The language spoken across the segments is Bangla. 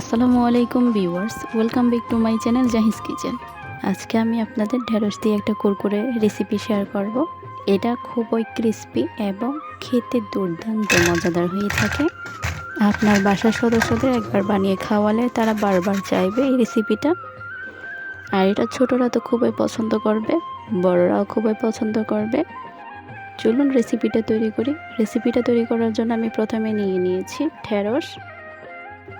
আসসালামু আলাইকুম viewers, welcome back to my channel Jahis kitchen. আজকে আমি আপনাদের ঢেঁড়স দিয়ে একটা কুরকুরে রেসিপি শেয়ার করব। এটা খুবই ক্রিস্পি এবং খেতে দুর্দান্ত মজাদার হয়ে থাকে। আপনার বাসার সদস্যদের একবার বানিয়ে খাওয়ালে তারা বারবার চাইবে এই রেসিপিটা আর এটা ছোটরা তো খুবই পছন্দ করবে, বড়রাও খুবই পছন্দ করবে। চলুন রেসিপিটা তৈরি করি। রেসিপিটা তৈরি করার জন্য আমি প্রথমে নিয়ে নিয়েছি ঢেঁড়স।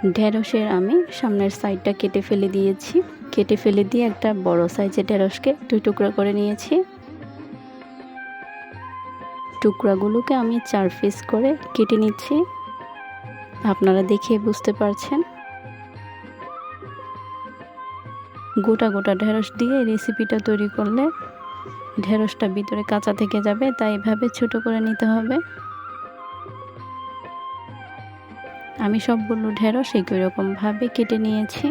ঢেঁড়সের আমি সামনের সাইডটা কেটে ফেলে দিয়েছি। কেটে ফেলে দিয়ে একটা বড় সাইজের ঢেঁড়সকে দুই টুকরা করে নিয়েছি। টুকরাগুলোকে আমি চার পিস করে কেটে নিচ্ছি। আপনারা দেখে বুঝতে পারছেন। গোটা গোটা ঢেঁড়স দিয়ে রেসিপিটা তৈরি করলে ঢেঁড়সটা ভিতরে কাঁচা থেকে যাবে, তাই এভাবে ছোট করে নিতে হবে। আমি সবগুলো ঢেঁড়স একই রকমভাবে কেটে নিয়েছি।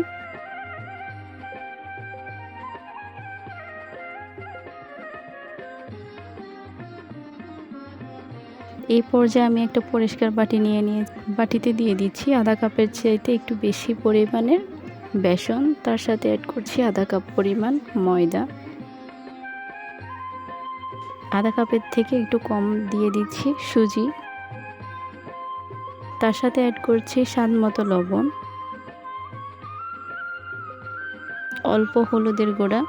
এই পর্যায়ে আমি একটা পরিষ্কার বাটি নিয়ে নিয়ে, বাটিতে দিয়ে দিচ্ছি আধা কাপের চাইতে একটু বেশি পরিমাণের বেসন। তার সাথে অ্যাড করছি আধা কাপ পরিমাণ ময়দা। আধা কাপের থেকে একটু কম দিয়ে দিচ্ছি সুজি। তার সাথে অ্যাড করছি স্বাদ মতো লবণ, অল্প হলুদের গুঁড়া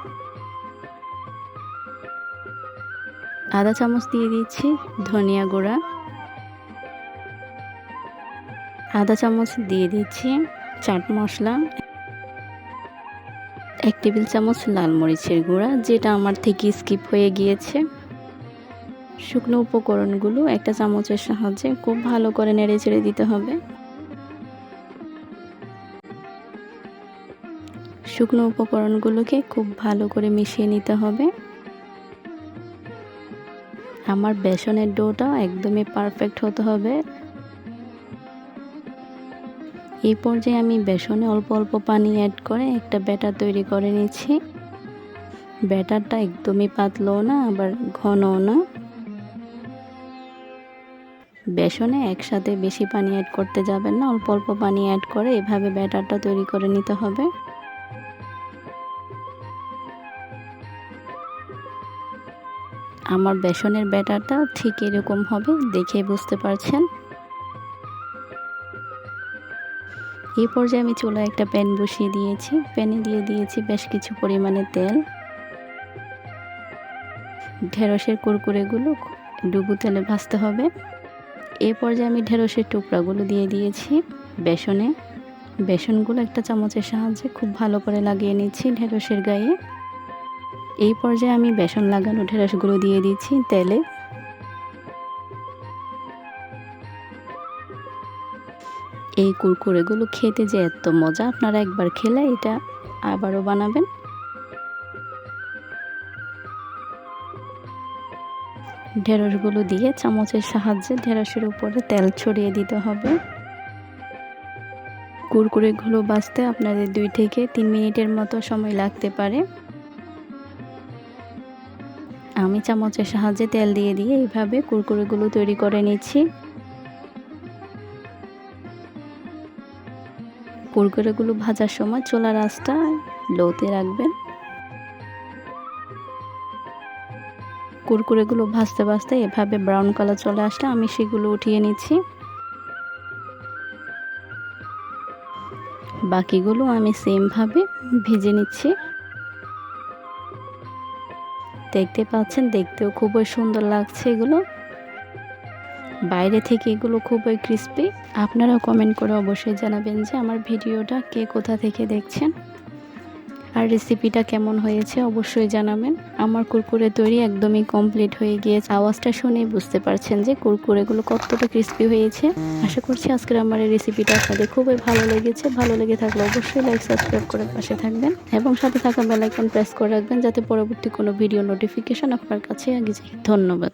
আধা চামচ দিয়ে দিচ্ছি ধনিয়া গুঁড়া আধা চামচ দিয়ে দিচ্ছি চাট মশলা, এক টেবিল চামচ লাল মরিচের গুঁড়া, যেটা আমার থেকে স্কিপ হয়ে গিয়েছে। শুকনো উপকরণগুলো একটা চামচের সাহায্যে খুব ভালো করে নেড়ে চেড়ে দিতে হবে। শুকনো উপকরণগুলোকে খুব ভালো করে মিশিয়ে নিতে হবে। আমার বেসনের ডোটা একদমই পারফেক্ট হতে হবে। এই পর্যায়ে আমি বেসনে অল্প অল্প পানি অ্যাড করে একটা ব্যাটার তৈরি করে নিচ্ছি। ব্যাটারটা একদমই পাতলও না, আবার ঘনও না। বেসনে একসাথে বেশি পানি অ্যাড করতে যাবেন না, অল্প অল্প পানি অ্যাড করে এভাবে ব্যাটারটা তৈরি করে নিতে হবে। আমার বেসনের ব্যাটারটা ঠিক এরকম হবে, দেখে বুঝতে পারছেন? এই পর্যায়ে আমি চুলা একটা প্যান বসিয়ে দিয়েছি। প্যানে দিয়ে দিয়েছি বেশ কিছু পরিমাণে তেল। ঢেঁড়সের কুরকুরেগুলো ডুবু তেলে ভাজতে হবে। এই পর্যায়ে আমি ঢেঁড়সের টুকরাগুলো দিয়ে দিয়েছি, বেসনে। বেসনগুলো একটা চামচের সাহায্যে খুব ভালো করে লাগিয়ে নিচ্ছি ঢেঁড়সের গায়ে। এই পর্যায়ে আমি বেসন লাগানো ঢেঁড়সগুলো দিয়ে দিচ্ছি তেলে। এই কুরকুরেগুলো খেতে যে এত মজা, আপনারা একবার খেলে এটা আবারও বানাবেন। ঢেঁড়সগুলো দিয়ে চামচের সাহায্যে ঢেঁড়সের উপরে তেল ছড়িয়ে দিতে হবে। কুরকুরেগুলো বাঁচতে আপনাদের দুই থেকে তিন মিনিটের মতো সময় লাগতে পারে। আমি চামচের সাহায্যে তেল দিয়ে দিয়ে এইভাবে কুরকুরেগুলো তৈরি করে নিচ্ছি। কুরকুরেগুলো ভাজার সময় চোলা রাসটা লোতে রাখবেন। কুরকুরেগুলো ভাজতে ভাজতে এভাবে ব্রাউন কালার চলে আসলে আমি সেগুলো উঠিয়ে নিচ্ছি। বাকিগুলো আমি সেমভাবে ভেজে নিচ্ছি। দেখতে পাচ্ছেন, দেখতেও খুবই সুন্দর লাগছে এগুলো। বাইরে থেকে এগুলো খুবই ক্রিস্পি আপনারাও কমেন্ট করে অবশ্যই জানাবেন যে আমার ভিডিওটা কে কোথা থেকে দেখছেন। আর রেসিপিটা কেমন হয়েছে অবশ্যই জানাবেন। আমার কুরকুরে তৈরি একদমই কমপ্লিট হয়ে গিয়েছে। আওয়াজটা শুনেই বুঝতে পারছেন যে কুরকুরেগুলো কতটা ক্রিস্পি হয়েছে। আশা করছি আজকের আমার এই রেসিপিটা আপনাদের খুবই ভালো লেগেছে। ভালো লেগে থাকলে অবশ্যই লাইক সাবস্ক্রাইব করে পাশে থাকবেন এবং সাথে থাকা বেলাইকন প্রেস করে রাখবেন যাতে পরবর্তী কোনো ভিডিও নোটিফিকেশন আপনার কাছে আগে যায়। ধন্যবাদ।